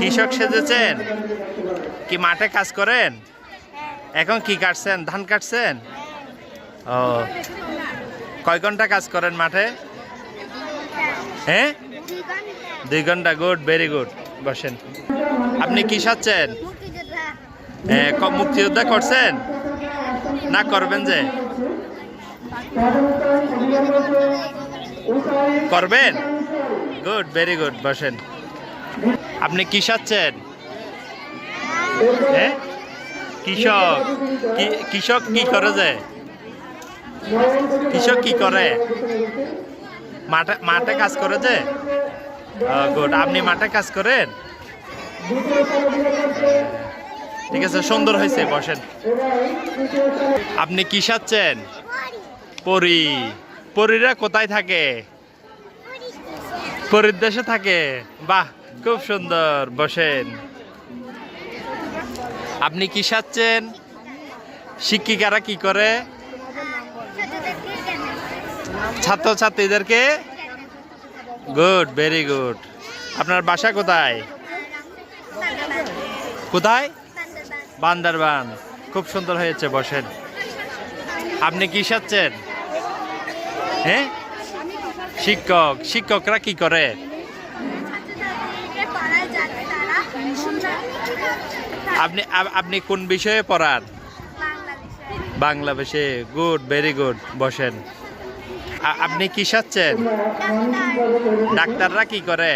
কৃষক সেজেছেন? কি মাঠে কাজ করেন? হ্যাঁ। এখন কি কাটছেন? ধান কাটছেন? ও। কয় ঘণ্টা কাজ করেন মাঠে? হ্যাঁ। দুই ঘণ্টা। গুড ভেরি গুড বসেন। আপনি কি সাচ্ছেন এ, মুক্তিযোদ্ধা করছেন? না করবেন যে? করবেন? গুড ভেরি গুড বসেন। আপনি কি সাচ্ছেন হ্যাঁ? কৃষক। কৃষক কি করে যে? কৃষক কি করে? মাঠে মাঠে কাজ করে যে? গুড আপনি মাঠে কাজ করেন? ঠিক আছে, সুন্দর হয়েছে, বসেন। আপনি কি সাচ্ছেন পরি। পরীরা কোথায় থাকে? পরীর দেশে থাকে। বাহ খুব সুন্দর, বসেন। আপনি কি সাচ্ছেন শিক্ষিকারা কি করে? ছাত্রছাত্রীদেরকে? Good, very good. আপনার বাসা কোথায়? কোথায়? বান্দারবান। খুব সুন্দর হয়েছে, বসেন। আপনি কি সাচ্ছেন হ্যাঁ? শিক্ষক, শিক্ষকরা কি করে? আপনি আপনি কোন বিষয়ে পড়ান? বাংলা বিষয়ে গুড ভেরি গুড বসেন আপনি কি সাচ্ছেন ডাক্তাররা কি করে?